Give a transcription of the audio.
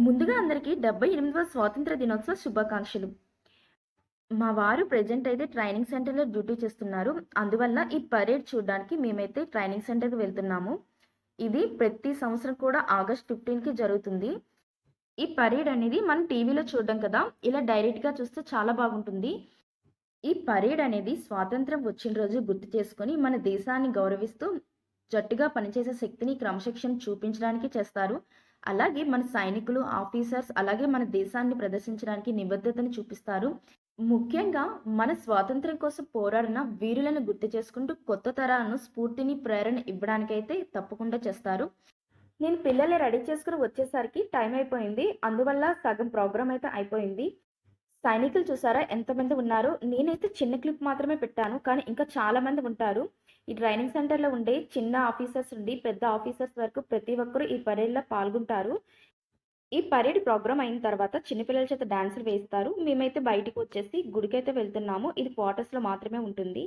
ముందుగా అందరికీ డెబ్బై ఎనిమిదవ స్వాతంత్ర దినోత్సవ శుభాకాంక్షలు. మా వారు ప్రజెంట్ అయితే ట్రైనింగ్ సెంటర్లో డ్యూటీ చేస్తున్నారు. అందువల్ల ఈ పరేడ్ చూడడానికి మేమైతే ట్రైనింగ్ సెంటర్కి వెళ్తున్నాము. ఇది ప్రతి సంవత్సరం కూడా ఆగస్ట్ ఫిఫ్టీన్కి జరుగుతుంది. ఈ పరేడ్ అనేది మనం టీవీలో చూడడం కదా. ఇలా డైరెక్ట్గా చూస్తే చాలా బాగుంటుంది. ఈ పరేడ్ అనేది స్వాతంత్రం వచ్చిన రోజు గుర్తు చేసుకొని మన దేశాన్ని గౌరవిస్తూ జట్టుగా పనిచేసే శక్తిని క్రమశిక్షణ చూపించడానికి చేస్తారు. అలాగే మన సైనికులు ఆఫీసర్స్ అలాగే మన దేశాన్ని ప్రదర్శించడానికి నిబద్ధతను చూపిస్తారు. ముఖ్యంగా మన స్వాతంత్ర్యం కోసం పోరాడిన వీరులను గుర్తు చేసుకుంటూ కొత్త తరాలను స్ఫూర్తిని ప్రేరణ ఇవ్వడానికైతే తప్పకుండా చేస్తారు. నేను పిల్లల్ని రెడీ చేసుకుని వచ్చేసరికి టైం అయిపోయింది. అందువల్ల సగం ప్రోగ్రామ్ అయితే అయిపోయింది. సైనికులు చూసారా? ఎంతమంది ఉన్నారు? నేనైతే చిన్న క్లిప్ మాత్రమే పెట్టాను. కానీ ఇంకా చాలా మంది ఉంటారు. ఈ ట్రైనింగ్ సెంటర్లో ఉండే చిన్న ఆఫీసర్స్ నుండి పెద్ద ఆఫీసర్స్ వరకు ప్రతి ఒక్కరూ ఈ పరేడ్లో పాల్గొంటారు. ఈ పరేడ్ ప్రోగ్రామ్ అయిన తర్వాత చిన్నపిల్లల చేత డాన్సులు వేస్తారు. మేమైతే బయటకు వచ్చేసి గుడికైతే వెళ్తున్నాము. ఇది క్వార్టర్స్లో మాత్రమే ఉంటుంది.